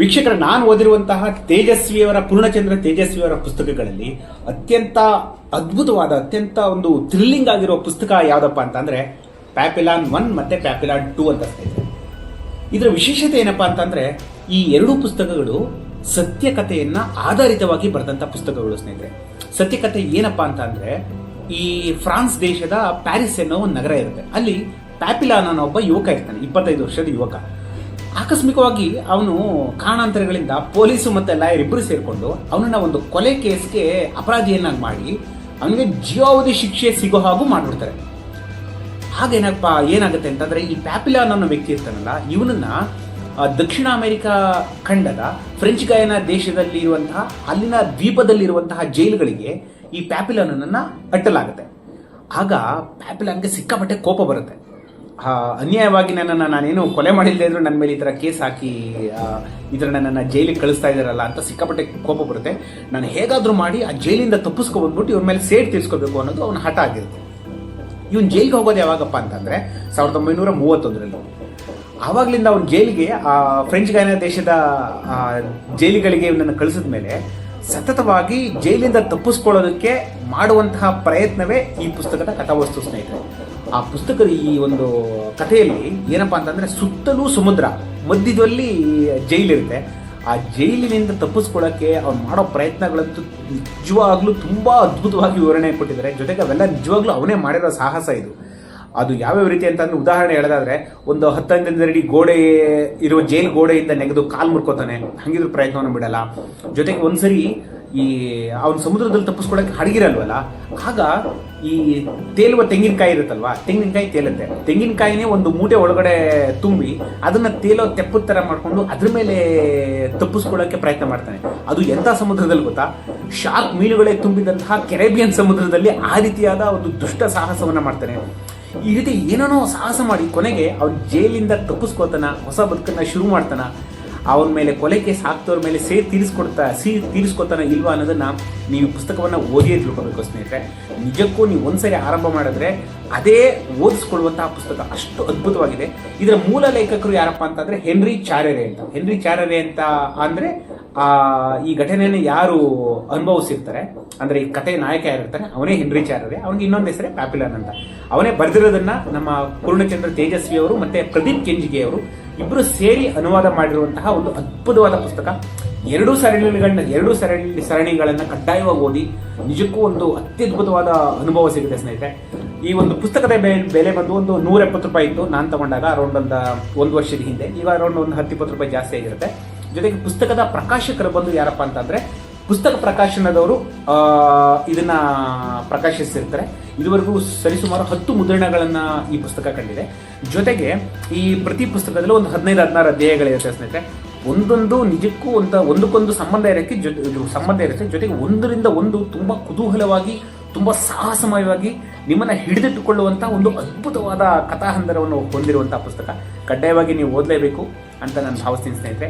ವೀಕ್ಷಕರ, ನಾನು ಓದಿರುವಂತಹ ತೇಜಸ್ವಿಯವರ, ಪೂರ್ಣಚಂದ್ರ ತೇಜಸ್ವಿಯವರ ಪುಸ್ತಕಗಳಲ್ಲಿ ಅತ್ಯಂತ ಅದ್ಭುತವಾದ, ಅತ್ಯಂತ ಒಂದು ಥ್ರಿಲ್ಲಿಂಗ್ ಆಗಿರೋ ಪುಸ್ತಕ ಯಾವುದಪ್ಪ ಅಂತಂದ್ರೆ ಪ್ಯಾಪಿಲಾನ್ ಒನ್ ಮತ್ತೆ ಪ್ಯಾಪಿಲಾನ್ ಟೂ ಅಂತ ಇದರ ವಿಶೇಷತೆ ಏನಪ್ಪಾ ಅಂತಂದ್ರೆ ಈ ಎರಡು ಪುಸ್ತಕಗಳು ಸತ್ಯಕಥೆಯನ್ನ ಆಧಾರಿತವಾಗಿ ಬರೆದಂತ ಪುಸ್ತಕಗಳು ಸ್ನೇಹಿತರೆ. ಸತ್ಯಕಥೆ ಏನಪ್ಪಾ ಅಂತ ಈ ಫ್ರಾನ್ಸ್ ದೇಶದ ಪ್ಯಾರಿಸ್ ಅನ್ನೋ ಒಂದು ನಗರ ಇರುತ್ತೆ. ಅಲ್ಲಿ ಪ್ಯಾಪಿಲಾನ್ ಅನ್ನೋ ಒಬ್ಬ ಯುವಕ ಇರ್ತಾನೆ, ಇಪ್ಪತ್ತೈದು ವರ್ಷದ ಯುವಕ. ಆಕಸ್ಮಿಕವಾಗಿ ಅವನು ಕಾರಣಾಂತರಗಳಿಂದ ಪೊಲೀಸು ಮತ್ತೆ ಲಾಯರ್ ಇಬ್ಬರು ಸೇರಿಕೊಂಡು ಅವನನ್ನ ಒಂದು ಕೊಲೆ ಕೇಸ್ಗೆ ಅಪರಾಧಿಯನ್ನಾಗಿ ಮಾಡಿ ಅವನಿಗೆ ಜೀವಾವಧಿ ಶಿಕ್ಷೆ ಸಿಗೋ ಹಾಗೂ ಮಾಡಿಬಿಡ್ತಾರೆ. ಹಾಗೇನಪ್ಪ, ಏನಾಗುತ್ತೆ ಅಂತಂದ್ರೆ ಈ ಪ್ಯಾಪಿಲಾನ್ ಅನ್ನೋ ವ್ಯಕ್ತಿ ಇರ್ತಾನಲ್ಲ, ಇವನನ್ನ ದಕ್ಷಿಣ ಅಮೆರಿಕಾ ಖಂಡದ ಫ್ರೆಂಚ್ ಗಾಯನ ದೇಶದಲ್ಲಿ ಇರುವಂತಹ ಅಲ್ಲಿನ ದ್ವೀಪದಲ್ಲಿರುವಂತಹ ಜೈಲುಗಳಿಗೆ ಈ ಪ್ಯಾಪಿಲಾನನ್ನ ಅಟ್ಟಲಾಗುತ್ತೆ. ಆಗ ಪ್ಯಾಪಿಲಾನ್ಗೆ ಸಿಕ್ಕಾಪಟ್ಟೆ ಕೋಪ ಬರುತ್ತೆ. ಅನ್ಯಾಯವಾಗಿ ನನ್ನನ್ನು ನಾನೇನು ಕೊಲೆ ಮಾಡಿಲ್ಲದೆ ನನ್ನ ಮೇಲೆ ಈ ಥರ ಕೇಸ್ ಹಾಕಿ ಈ ಥರ ನನ್ನನ್ನು ಜೈಲಿಗೆ ಕಳಿಸ್ತಾ ಇದ್ದಾರಲ್ಲ ಅಂತ ಸಿಕ್ಕಾಪಟ್ಟೆ ಕೋಪ ಬರುತ್ತೆ. ನಾನು ಹೇಗಾದರೂ ಮಾಡಿ ಆ ಜೈಲಿಂದ ತಪ್ಪಿಸ್ಕೊಬಂದ್ಬಿಟ್ಟು ಇವ್ರ ಮೇಲೆ ಸೇಡ್ ತೀರ್ಸ್ಕೋಬೇಕು ಅನ್ನೋದು ಅವನ ಹಠ ಆಗಿರುತ್ತೆ. ಇವ್ನು ಜೈಲಿಗೆ ಹೋಗೋದು ಯಾವಾಗಪ್ಪ ಅಂತಂದರೆ ಸಾವಿರದ ಒಂಬೈನೂರ ಮೂವತ್ತೊಂದರಲ್ಲಿ. ಆವಾಗಲಿಂದ ಅವನು ಜೈಲಿಗೆ ಆ ಫ್ರೆಂಚ್ ಗಾಯನ ದೇಶದ ಜೈಲಿಗಳಿಗೆ ಇವನನ್ನು ಕಳಿಸಿದ ಮೇಲೆ ಸತತವಾಗಿ ಜೈಲಿಂದ ತಪ್ಪಿಸ್ಕೊಳ್ಳೋದಕ್ಕೆ ಮಾಡುವಂತಹ ಪ್ರಯತ್ನವೇ ಈ ಪುಸ್ತಕದ ಕಥಾವಸ್ತು ಸ್ನೇಹಿತರೆ. ಆ ಪುಸ್ತಕದ ಈ ಒಂದು ಕಥೆಯಲ್ಲಿ ಏನಪ್ಪಾ ಅಂತಂದ್ರೆ ಸುತ್ತಲೂ ಸಮುದ್ರ, ಮಧ್ಯದಲ್ಲಿ ಜೈಲಿರುತ್ತೆ. ಆ ಜೈಲಿನಿಂದ ತಪ್ಪಿಸ್ಕೊಳ್ಳೋಕ್ಕೆ ಅವ್ರು ಮಾಡೋ ಪ್ರಯತ್ನಗಳಂತೂ ನಿಜವಾಗ್ಲೂ ತುಂಬಾ ಅದ್ಭುತವಾಗಿ ವಿವರಣೆ ಕೊಟ್ಟಿದ್ದಾರೆ. ಜೊತೆಗೆ ಅವೆಲ್ಲ ನಿಜವಾಗ್ಲೂ ಅವನೇ ಮಾಡಿರೋ ಸಾಹಸ ಇದು. ಅದು ಯಾವ್ಯಾವ ರೀತಿ ಅಂತಂದ್ರೆ ಉದಾಹರಣೆ ಹೇಳೋದಾದ್ರೆ ಒಂದು ಹತ್ತೊಂದರಿಂದ ಅಡಿ ಗೋಡೆ ಇರುವ ಜೈಲ್ ಗೋಡೆಯಿಂದ ನೆಗೆದು ಕಾಲು ಮುರ್ಕೋತಾನೆ. ಹಂಗಿದ್ರು ಪ್ರಯತ್ನವನ್ನು ಬಿಡಲ್ಲ. ಜೊತೆಗೆ ಒಂದ್ಸರಿ ಈ ಅವನು ಸಮುದ್ರದಲ್ಲಿ ತಪ್ಪಿಸ್ಕೊಳಕ್ಕೆ ಹಡಗಿರಲ್ವಲ್ಲ? ಆಗ ಈ ತೇಲುವ ತೆಂಗಿನಕಾಯಿ ಇರುತ್ತಲ್ವಾ? ತೆಂಗಿನಕಾಯಿ ತೇಲುತ್ತೆ. ತೆಂಗಿನಕಾಯಿನೇ ಒಂದು ಮೂಟೆ ಒಳಗಡೆ ತುಂಬಿ ಅದನ್ನ ತೇಲೋ ತೆಪ್ಪದ ಥರ ಮಾಡ್ಕೊಂಡು ಅದ್ರ ಮೇಲೆ ತಪ್ಪಿಸ್ಕೊಳ್ಳೋಕ್ಕೆ ಪ್ರಯತ್ನ ಮಾಡ್ತಾನೆ. ಅದು ಎಂತ ಸಮುದ್ರದಲ್ಲಿ ಗೊತ್ತಾ? ಶಾರ್ಕ್ ಮೀನುಗಳೇ ತುಂಬಿದಂತಹ ಕೆರೆಬಿಯನ್ ಸಮುದ್ರದಲ್ಲಿ ಆ ರೀತಿಯಾದ ಒಂದು ದುಷ್ಟ ಸಾಹಸವನ್ನ ಮಾಡ್ತಾನೆ. ಈ ರೀತಿ ಏನೇನೋ ಸಾಹಸ ಮಾಡಿ ಕೊನೆಗೆ ಅವ್ನು ಜೈಲಿಂದ ತಪ್ಪಿಸ್ಕೋತಾನ, ಹೊಸ ಬದುಕನ್ನ ಶುರು ಮಾಡ್ತಾನ. ಅವನ ಮೇಲೆ ಕೊಲೆ ಕೇಸ್ ಹಾಕ್ತವ್ರ ಮೇಲೆ ಸೇರಿ ತೀರಿಸ್ಕೊಡ್ತಾ ಸೀ ತೀರಿಸ್ಕೊತಾನ ಇಲ್ವಾ ಅನ್ನೋದನ್ನ ನೀವು ಪುಸ್ತಕವನ್ನು ಓದಿಯೇ ತಿಳ್ಕೊಬೇಕು ಸ್ನೇಹಿತರೆ. ನಿಜಕ್ಕೂ ನೀವು ಒಂದ್ಸರಿ ಆರಂಭ ಮಾಡಿದ್ರೆ ಅದೇ ಓದಿಸ್ಕೊಳ್ಳುವಂತಹ ಪುಸ್ತಕ. ಅಷ್ಟು ಅದ್ಭುತವಾಗಿದೆ. ಇದರ ಮೂಲ ಲೇಖಕರು ಯಾರಪ್ಪ ಅಂತಂದ್ರೆ ಹೆನ್ರಿ ಚಾರರೆ ಅಂತ. ಹೆನ್ರಿ ಚಾರರೆ ಅಂತ ಅಂದ್ರೆ ಆ, ಈ ಘಟನೆಯನ್ನು ಯಾರು ಅನುಭವಿಸಿರ್ತಾರೆ? ಅಂದ್ರೆ ಈ ಕತೆ ನಾಯಕ ಯಾರಿರ್ತಾರೆ? ಅವನೇ ಹೆನ್ರಿ ಚಾರರೆ. ಅವನಿಗೆ ಇನ್ನೊಂದು ಹೆಸರೇ ಪ್ಯಾಪಿಲನ್ ಅಂತ. ಅವನೇ ಬರೆದಿರೋದನ್ನ ನಮ್ಮ ಪೂರ್ಣಚಂದ್ರ ತೇಜಸ್ವಿ ಅವರು ಮತ್ತೆ ಪ್ರದೀಪ್ ಕೆಂಜಿಗೆ ಅವರು ಇಬ್ಬರು ಸೇರಿ ಅನುವಾದ ಮಾಡಿರುವಂತಹ ಒಂದು ಅದ್ಭುತವಾದ ಪುಸ್ತಕ. ಎರಡೂ ಸರಣಿಗಳನ್ನ ಎರಡೂ ಸರಣಿ, ಸರಣಿಗಳನ್ನು ಕಡ್ಡಾಯವಾಗಿ ಓದಿ ನಿಜಕ್ಕೂ ಒಂದು ಅತ್ಯದ್ಭುತವಾದ ಅನುಭವ ಸಿಗುತ್ತೆ ಸ್ನೇಹಿತರೆ. ಈ ಒಂದು ಪುಸ್ತಕದ ಬೆಲೆ ಬೆಲೆ ಬಂದು ಒಂದು ನೂರ ಎಪ್ಪತ್ತು ರೂಪಾಯಿ ಇತ್ತು. ನಾನು ತಗೊಂಡಾಗ ಅರೌಂಡ್ ಒಂದು ಒಂದು ವರ್ಷದ ಹಿಂದೆ. ಈಗ ಅರೌಂಡ್ ಒಂದು ಹತ್ತು, ಇಪ್ಪತ್ತು ರೂಪಾಯಿ ಜಾಸ್ತಿ ಆಗಿರುತ್ತೆ. ಜೊತೆಗೆ ಪುಸ್ತಕದ ಪ್ರಕಾಶಕರು ಬಂದು ಯಾರಪ್ಪ ಅಂತಂದ್ರೆ, ಪುಸ್ತಕ ಪ್ರಕಾಶನದವರು ಇದನ್ನ ಪ್ರಕಾಶಿಸಿರ್ತಾರೆ. ಇದುವರೆಗೂ ಸರಿಸುಮಾರು ಹತ್ತು ಮುದ್ರಣಗಳನ್ನ ಈ ಪುಸ್ತಕ ಕಂಡಿದೆ. ಜೊತೆಗೆ ಈ ಪ್ರತಿ ಪುಸ್ತಕದಲ್ಲೂ ಒಂದು ಹದಿನೈದು, ಹದಿನಾರು ಅಧ್ಯಾಯಗಳಿರುತ್ತೆ ಸ್ನೇಹಿತರೆ. ಒಂದೊಂದು ನಿಜಕ್ಕೂ ಅಂತ, ಒಂದಕ್ಕೊಂದು ಸಂಬಂಧ ಇರೋಕ್ಕೆ ಇದು ಸಂಬಂಧ ಇರುತ್ತೆ. ಜೊತೆಗೆ ಒಂದರಿಂದ ಒಂದು ತುಂಬಾ ಕುತೂಹಲವಾಗಿ, ತುಂಬಾ ಸಾಹಸಮಯವಾಗಿ ನಿಮ್ಮನ್ನ ಹಿಡಿದಿಟ್ಟುಕೊಳ್ಳುವಂತಹ ಒಂದು ಅದ್ಭುತವಾದ ಕಥಾಹಂದರವನ್ನು ಹೊಂದಿರುವಂತಹ ಪುಸ್ತಕ. ಕಡ್ಡಾಯವಾಗಿ ನೀವು ಓದಲೇಬೇಕು. ಅಂತ ನಾನು ಭಾವಿಸ್ತೀನಿ ಸ್ನೇಹಿತರೆ.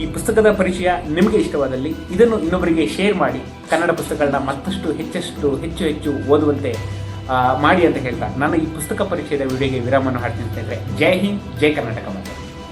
ಈ ಪುಸ್ತಕದ ಪರಿಚಯ ನಿಮಗೆ ಇಷ್ಟವಾದಲ್ಲಿ ಇದನ್ನು ಇನ್ನೊಬ್ಬರಿಗೆ ಶೇರ್ ಮಾಡಿ ಕನ್ನಡ ಪುಸ್ತಕಗಳನ್ನ ಮತ್ತಷ್ಟು ಹೆಚ್ಚಷ್ಟು ಹೆಚ್ಚು ಹೆಚ್ಚು ಓದುವಂತೆ ಮಾಡಿ ಅಂತ ಹೇಳ್ತಾ ನಾನು ಈ ಪುಸ್ತಕ ಪರಿಚಯದ ವಿಡಿಯೋಗೆ ವಿರಾಮವನ್ನು ಹಾಡ್ತೀನಿ ಸ್ನೇಹಿತರೆ. ಜೈ ಹಿಂದ್, ಜೈ ಕರ್ನಾಟಕ ಮಾತೆ.